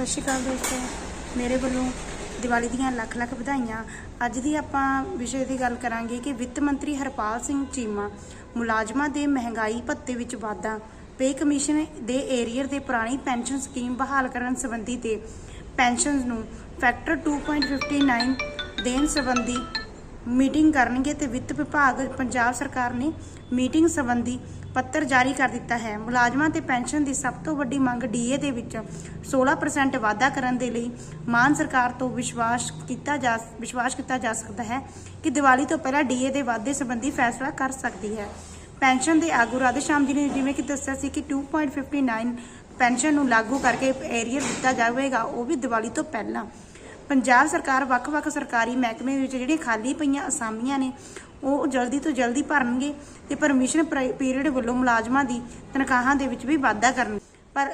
ਸਤਿ ਸ਼੍ਰੀ ਅਕਾਲ ਦੋਸਤੋ। ਮੇਰੇ ਵੱਲੋਂ ਦੀਵਾਲੀ ਦੀਆਂ ਲੱਖ ਲੱਖ ਵਧਾਈਆਂ। ਅੱਜ ਦੀ ਆਪਾਂ ਵਿਸ਼ੇ ਦੀ ਗੱਲ ਕਰਾਂਗੇ ਕਿ ਵਿੱਤ ਮੰਤਰੀ ਹਰਪਾਲ ਸਿੰਘ ਚੀਮਾ ਮੁਲਾਜ਼ਮਾਂ ਦੇ ਮਹਿੰਗਾਈ ਭੱਤੇ ਵਿੱਚ ਵਾਧਾ, ਪੇ ਕਮਿਸ਼ਨ ਦੇ ਏਰੀਅਰ ਦੇ ਪੁਰਾਣੀ ਪੈਨਸ਼ਨ ਸਕੀਮ ਬਹਾਲ ਕਰਨ ਸੰਬੰਧੀ ਤੇ ਪੈਨਸ਼ਨਸ ਨੂੰ ਫੈਕਟਰ 2.59 ਦੇਣ ਸੰਬੰਧੀ ਮੀਟਿੰਗ ਕਰਨਗੇ ਤੇ ਵਿੱਤ ਵਿਭਾਗ, ਪੰਜਾਬ ਸਰਕਾਰ ਨੇ ਮੀਟਿੰਗ ਸੰਬੰਧੀ ਪੱਤਰ ਜਾਰੀ ਕਰ ਦਿੱਤਾ ਹੈ। ਮੁਲਾਜ਼ਮਾਂ ਤੇ ਪੈਨਸ਼ਨ ਦੀ ਸਭ ਤੋਂ ਵੱਡੀ ਮੰਗ ਡੀਏ ਦੇ ਵਿੱਚ 16% ਵਾਧਾ ਕਰਨ ਦੇ ਲਈ ਮਾਨ ਸਰਕਾਰ ਤੋਂ ਵਿਸ਼ਵਾਸ ਕੀਤਾ ਜਾ, ਵਿਸ਼ਵਾਸ ਕੀਤਾ ਜਾ ਸਕਦਾ ਹੈ ਕਿ ਦੀਵਾਲੀ ਤੋਂ ਪਹਿਲਾਂ ਡੀਏ ਦੇ ਵਾਧੇ ਸੰਬੰਧੀ ਫੈਸਲਾ ਕਰ ਸਕਦੀ ਹੈ। ਪੈਨਸ਼ਨ ਦੇ ਆਗੂ ਰਾਧੇ ਸ਼ਾਮ ਜੀ ਨੇ ਜਿਵੇਂ ਕਿ ਦੱਸਿਆ ਸੀ ਕਿ 2.59 ਪੈਨਸ਼ਨ ਨੂੰ ਲਾਗੂ ਕਰਕੇ ਏਰੀਅਰ ਦਿੱਤਾ ਜਾਵੇਗਾ, ਉਹ ਵੀ ਦੀਵਾਲੀ ਤੋਂ ਪਹਿਲਾਂ। ਪੰਜਾਬ ਸਰਕਾਰ ਵੱਖ-ਵੱਖ ਸਰਕਾਰੀ ਮਹਿਕਮੇ ਵਿੱਚ ਜਿਹੜੀਆਂ ਖਾਲੀ ਪਈਆਂ ਅਸਾਮੀਆਂ ਨੇ, ਉਹ ਜਲਦੀ ਤੋਂ ਜਲਦੀ ਭਰਨਗੇ ਤੇ ਪਰਮਿਸ਼ਨ ਪੀਰੀਅਡ ਵੱਲੋਂ ਮੁਲਾਜ਼ਮਾਂ ਦੀ ਤਨਖਾਹਾਂ ਦੇ ਵਿੱਚ ਵੀ ਵਾਧਾ ਕਰਨ। ਪਰ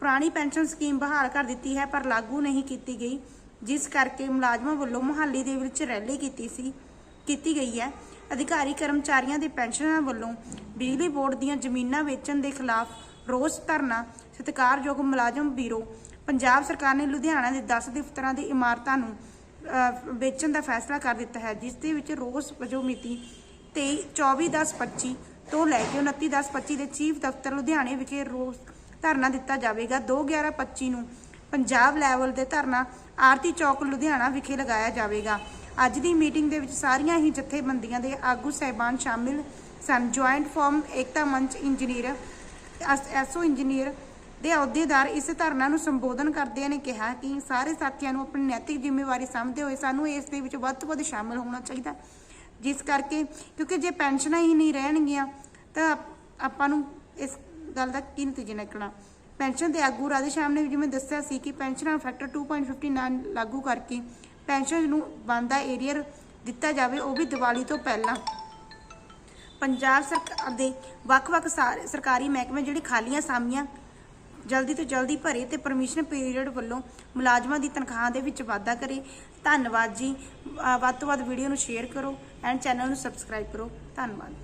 ਪੁਰਾਣੀ ਪੈਨਸ਼ਨ ਸਕੀਮ ਬਹਾਲ ਕਰ ਦਿੱਤੀ ਹੈ, ਪਰ ਲਾਗੂ ਨਹੀਂ ਕੀਤੀ ਗਈ, ਜਿਸ ਕਰਕੇ ਮੁਲਾਜ਼ਮਾਂ ਵੱਲੋਂ ਮੁਹਾਲੀ ਦੇ ਵਿੱਚ ਰੈਲੀ ਕੀਤੀ ਸੀ, ਕੀਤੀ ਗਈ ਹੈ। ਅਧਿਕਾਰੀ ਕਰਮਚਾਰੀਆਂ ਦੇ ਪੈਨਸ਼ਨਰਾਂ ਵੱਲੋਂ ਬਿਜਲੀ ਬੋਰਡ ਦੀਆਂ ਜ਼ਮੀਨਾਂ ਵੇਚਣ ਦੇ ਖਿਲਾਫ ਰੋਸ ਧਰਨਾ, ਸਤਿਕਾਰਯੋਗ ਮੁਲਾਜ਼ਮ ਬੀਰੋ ਪੰਜਾਬ ਸਰਕਾਰ ਨੇ ਲੁਧਿਆਣਾ ਦੇ 10 ਦਫ਼ਤਰਾਂ ਦੀ ਇਮਾਰਤਾਂ ਨੂੰ ਵੇਚਣ ਦਾ ਫੈਸਲਾ ਕਰ ਦਿੱਤਾ ਹੈ, ਜਿਸ ਦੇ ਵਿੱਚ ਰੋਸ ਵਜੋਂ ਮਿਤੀ 23 24/10/25 ਤੋਂ ਲੈ ਕੇ 29/10/25 ਦੇ ਚੀਫ ਦਫ਼ਤਰ ਲੁਧਿਆਣੇ ਵਿਖੇ ਰੋਸ ਧਰਨਾ ਦਿੱਤਾ ਜਾਵੇਗਾ। 2/11/25 ਨੂੰ ਪੰਜਾਬ ਲੈਵਲ ਦੇ ਧਰਨਾ ਆਰਤੀ ਚੌਕ ਲੁਧਿਆਣਾ ਵਿਖੇ ਲਗਾਇਆ ਜਾਵੇਗਾ। ਅੱਜ ਦੀ ਮੀਟਿੰਗ ਦੇ ਵਿੱਚ ਸਾਰੀਆਂ ਹੀ ਜਥੇਬੰਦੀਆਂ ਦੇ ਆਗੂ ਸਹਿਬਾਨ ਸ਼ਾਮਿਲ ਸਨ। ਜੁਆਇੰਟ ਫਾਰਮ ਏਕਤਾ ਮੰਚ ਇੰਜੀਨੀਅਰ ਐਸਓ ਇੰਜੀਨੀਅਰ ਦੇ ਅਹੁਦੇਦਾਰ ਇਸ ਧਰਨਾ ਨੂੰ ਸੰਬੋਧਨ ਕਰਦਿਆਂ ਨੇ ਕਿਹਾ ਕਿ ਸਾਰੇ ਸਾਥੀਆਂ ਨੂੰ ਆਪਣੀ ਨੈਤਿਕ ਜ਼ਿੰਮੇਵਾਰੀ ਸਮਝਦੇ ਹੋਏ ਸਾਨੂੰ ਇਸ ਦੇ ਵਿੱਚ ਵੱਧ ਤੋਂ ਵੱਧ ਸ਼ਾਮਲ ਹੋਣਾ ਚਾਹੀਦਾ। ਜਿਸ ਕਰਕੇ ਕਿਉਂਕਿ ਜੇ ਪੈਨਸ਼ਨਾਂ ਹੀ ਨਹੀਂ ਰਹਿਣਗੀਆਂ, ਤਾਂ ਆਪਾਂ ਨੂੰ ਇਸ ਗੱਲ ਦਾ ਕੀ ਨਤੀਜਾ ਨਿਕਲਣਾ। ਪੈਨਸ਼ਨ ਦੇ ਆਗੂ ਰਾਧੇ ਸ਼ਾਮ ਨੇ ਜਿਵੇਂ ਦੱਸਿਆ ਸੀ ਕਿ ਪੈਨਸ਼ਨਾਂ ਫੈਕਟਰ 2.59 ਲਾਗੂ ਕਰਕੇ ਪੈਨਸ਼ਨ ਨੂੰ ਬੰਦਾ ਏਰੀਅਰ ਦਿੱਤਾ ਜਾਵੇ, ਉਹ ਵੀ ਦੀਵਾਲੀ ਤੋਂ ਪਹਿਲਾਂ। ਪੰਜਾਬ ਸਰਕਾਰ ਦੇ ਵੱਖ-ਵੱਖ ਸਰਕਾਰੀ ਮਹਿਕਮੇ ਜਿਹੜੀ ਖਾਲੀਆਂ ਸਾਮੀਆਂ ਜਲਦੀ ਤੋਂ ਜਲਦੀ ਭਰੇ ਤੇ ਪਰਮਿਸ਼ਨ ਪੀਰੀਅਡ ਵੱਲੋਂ ਮੁਲਾਜ਼ਮਾਂ ਦੀ ਤਨਖਾਹ ਦੇ ਵਿੱਚ ਵਾਧਾ ਕਰੇ। ਧੰਨਵਾਦ ਜੀ। ਵੱਧ ਤੋਂ ਵੱਧ ਵੀਡੀਓ ਨੂੰ ਸ਼ੇਅਰ ਕਰੋ ਐਂਡ ਚੈਨਲ ਨੂੰ ਸਬਸਕ੍ਰਾਈਬ ਕਰੋ। ਧੰਨਵਾਦ।